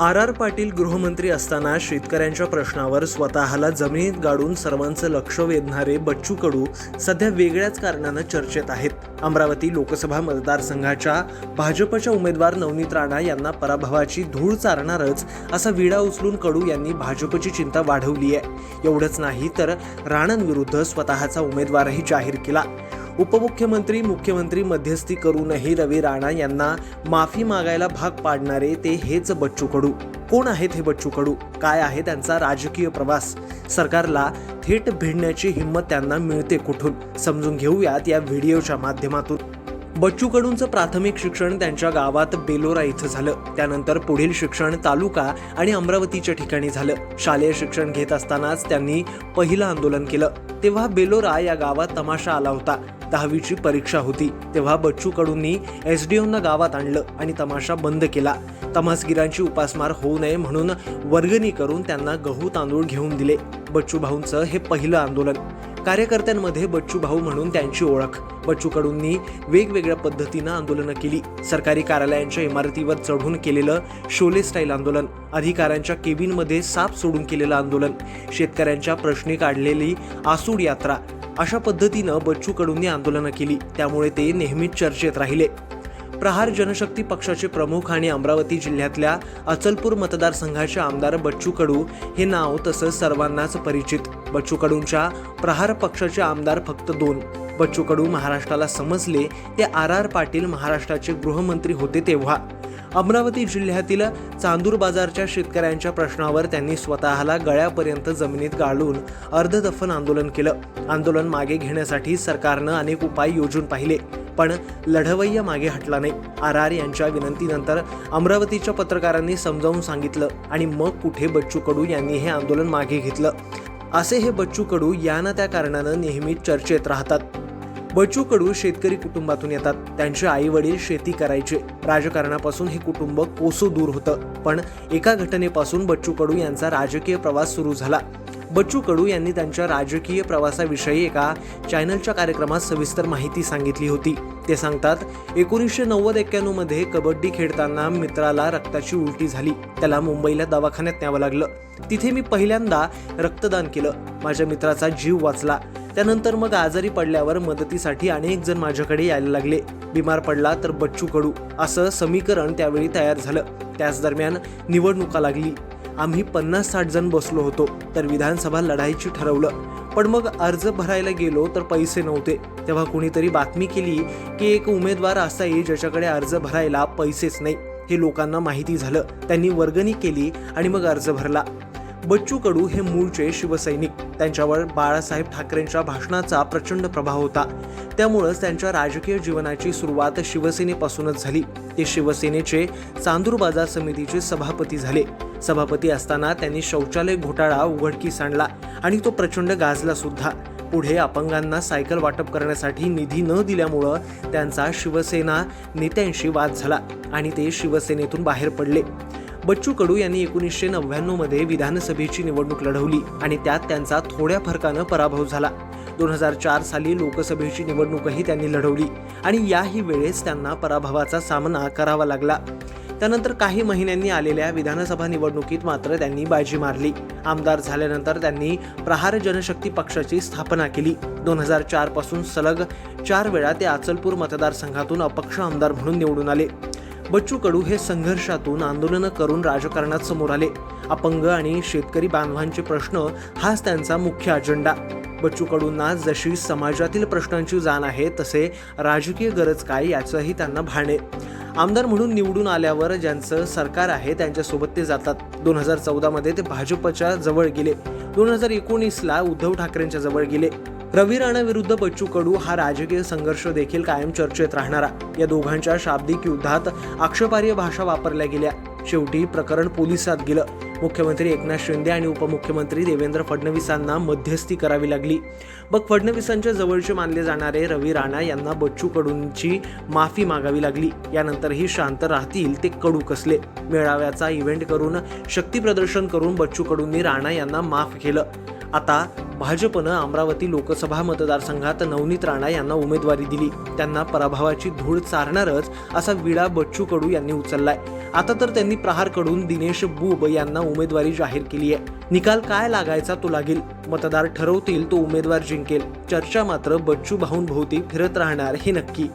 R R Patil गृहमंत्री असताना शेतकऱ्यांच्या प्रश्नावर स्वतःला जमिनीत गाडून सर्वांचं लक्ष वेधणारे बच्चू कडू सध्या वेगळ्याच कारणानं चर्चेत आहेत. अमरावती लोकसभा मतदारसंघाच्या भाजपच्या उमेदवार नवनीत राणा यांना पराभवाची धूळ चारणारच असा विडा उचलून कडू यांनी भाजपची चिंता वाढवली आहे एवढंच नाही तर राणांविरुद्ध स्वतःचा उमेदवारही जाहीर केला. उपमुख्यमंत्री मुख्यमंत्री मध्यस्थी करूनही रवी राणा यांना माफी मागायला भाग पाडणारे ते हेच बच्चू कडू. कोण आहेत हे बच्चू कडू? काय आहे त्यांचा राजकीय प्रवास? सरकारला थेट भिडण्याची हिंमत त्यांना मिळते कुठून? समजून घेऊयात या व्हिडिओच्या माध्यमातून. बच्चू कडूंचं प्राथमिक शिक्षण त्यांच्या गावात बेलोरा इथं झालं. त्यानंतर पुढील शिक्षण तालुका आणि अमरावतीच्या ठिकाणी झालं. शालेय शिक्षण घेत असतानाच त्यांनी पहिलं आंदोलन केलं. तेव्हा बेलोरा या गावात तमाशा आला होता. दहावीची परीक्षा होती. तेव्हा बच्चू कडूंनी एस डी ओना गावात आणलं आणि तमाशा बंद केला. तमासगिरांची उपासमार होऊ नये म्हणून वर्गणी करून त्यांना गहू तांदूळ घेऊन दिले. बच्चू भाऊंचं हे पहिलं आंदोलन. कार्यकर्त्यांमध्ये बच्चू भाऊ म्हणून त्यांची ओळख. बच्चू कडूंनी वेगवेगळ्या पद्धतीनं आंदोलनं केली. सरकारी कार्यालयांच्या इमारतीवर चढून केलेलं शोले स्टाईल आंदोलन. अधिकाऱ्यांच्या केबिनमध्ये साप सोडून केलेलं आंदोलन. शेतकऱ्यांच्या प्रश्नी काढलेली आसूड यात्रा. अशा पद्धतीनं बच्चू कडूंनी आंदोलनं केली. त्यामुळे ते नेहमीच चर्चेत राहिले. प्रहार जनशक्ती पक्षाचे प्रमुख आणि अमरावती जिल्ह्यातल्या अचलपूर मतदारसंघाचे आमदार बच्चू कडू हे नाव तसंच सर्वांनाच परिचित. बच्चू कडूंच्या प्रहार पक्षाचे आमदार फक्त दोन. बच्चू कडू महाराष्ट्राला समजले ते आर आर पाटील महाराष्ट्राचे गृहमंत्री होते तेव्हा. अमरावती जिल्ह्यातील चांदूर बाजारच्या शेतकऱ्यांच्या प्रश्नावर त्यांनी स्वतःला गळ्यापर्यंत जमिनीत गाळून अर्धदफन आंदोलन केलं. आंदोलन मागे घेण्यासाठी सरकारनं अनेक उपाय योजून पाहिले पण लढवय्या मागे हटला नाही. आर आर यांच्या विनंतीनंतर अमरावतीच्या पत्रकारांनी समजावून सांगितलं आणि मग कुठे बच्चू कडू यांनी हे आंदोलन मागे घेतलं? असे हे बच्चू कडू या ना त्या कारणानं नेहमीच चर्चेत राहतात. बच्चू कडू शेतकरी कुटुंबातून येतात. त्यांचे आई वडील शेती करायचे. राजकारणापासून हे कुटुंब कोसू दूर होतं. पण एका घटनेपासून बच्चू कडू यांचा राजकीय प्रवास सुरू झाला. बच्चू कडू यांनी त्यांच्या राजकीय प्रवासाविषयी एका चॅनलच्या कार्यक्रमात सविस्तर माहिती सांगितली होती. ते सांगतात एकोणीसशे नव्वद एक्क्याण्णवमध्ये कबड्डी खेळताना मित्राला रक्ताची उलटी झाली. त्याला मुंबईला दवाखान्यात न्यावं लागलं. तिथे मी पहिल्यांदा रक्तदान केलं. माझ्या मित्राचा जीव वाचला. त्यानंतर मग आजारी पडल्यावर मदतीसाठी अनेक जण माझ्याकडे यायला लागले. बिमार पडला तर बच्चू कडू. असं समीकरण त्यावेळी तयार झालं. त्याच दरम्यान निवडणुका लागली. आम्ही पन्नास साठ जण बसलो होतो तर विधानसभा लढायची ठरवलं. पण मग अर्ज भरायला गेलो तर पैसे नव्हते. तेव्हा कुणीतरी बातमी केली की एक उमेदवार असा आहे ज्याच्याकडे अर्ज भरायला पैसेच नाही हे लोकांना माहिती झालं. त्यांनी वर्गणी केली आणि मग अर्ज भरला. बच्चू कडू हे मूळचे शिवसैनिक. त्यांच्यावर बाळासाहेब ठाकरेंच्या भाषणाचा प्रचंड प्रभाव होता. त्यामुळंच त्यांच्या राजकीय जीवनाची सुरुवात शिवसेनेपासूनच झाली. ते शिवसेनेचे चांदूर बाजार समितीचे सभापती झाले. सभापती असताना त्यांनी शौचालय घोटाळा उघडकीस आणला आणि तो प्रचंड गाजला सुद्धा. पुढे अपंगांना सायकल वाटप करण्यासाठी निधी न दिल्यामुळं त्यांचा शिवसेना नेत्यांशी वाद झाला आणि ते शिवसेनेतून बाहेर पडले. बच्चू कडू यांनी एकोणीसशे नव्याण्णवमध्ये विधानसभेची निवडणूक लढवली आणि त्यात त्यांचा थोड्या फरकानं पराभव झाला. दोन हजार चार साली लोकसभेची निवडणूकही त्यांनी लढवली आणि याही वेळेस त्यांना पराभवाचा सामना करावा लागला. त्यानंतर काही महिन्यांनी आलेल्या विधानसभा निवडणुकीत मात्र त्यांनी बाजी मारली. आमदार झाल्यानंतर त्यांनी प्रहार जनशक्ती पक्षाची स्थापना केली. दोन हजार चारपासून सलग चार वेळा ते अचलपूर मतदारसंघातून अपक्ष आमदार म्हणून निवडून आले. बच्चू कडू हे संघर्षातून आंदोलनं करून राजकारणात समोर आले. अपंग आणि शेतकरी बांधवांचे प्रश्न हाच त्यांचा मुख्य अजेंडा. बच्चू कडूंना जशी समाजातील प्रश्नांची जाण आहे तसे राजकीय गरज काय याचंही त्यांना भाणे. आमदार म्हणून निवडून आल्यावर ज्यांचं सरकार आहे त्यांच्यासोबत ते जातात. दोन हजार चौदामध्ये ते भाजपच्या जवळ गेले. दोन हजार एकोणीसला उद्धव ठाकरेंच्या जवळ गेले. रवी राणा विरुद्ध बच्चू कडू हा राजकीय संघर्ष देखील कायम चर्चेत राहणारा. या दोघांच्या शाब्दिक युद्धात आक्षेपार्ह भाषा वापरल्या गेल्या. शेवटी प्रकरण पोलिसात गेलं. मुख्यमंत्री एकनाथ शिंदे आणि उपमुख्यमंत्री देवेंद्र फडणवीसांना मध्यस्थी करावी लागली. मग फडणवीसांच्या जवळचे मानले जाणारे रवी राणा यांना बच्चू कडूंची माफी मागावी लागली. यानंतरही शांत राहतील ते कडू कसले. मेळाव्याचा इव्हेंट करून शक्ती प्रदर्शन करून बच्चू कडूंनी राणा यांना माफ केलं. आता भाजपनं अमरावती लोकसभा मतदारसंघात नवनीत राणा यांना उमेदवारी दिली. त्यांना पराभवाची धूळ चारणारच असा विडा बच्चू कडू यांनी उचललाय. आता तर त्यांनी प्रहारकडून दिनेश बुब यांना उमेदवारी जाहीर केली आहे निकाल काय लागायचा तो लागेल. मतदार ठरवतील तो उमेदवार जिंकेल. चर्चा मात्र बच्चू भाऊंभोवती फिरत राहणार हे नक्की.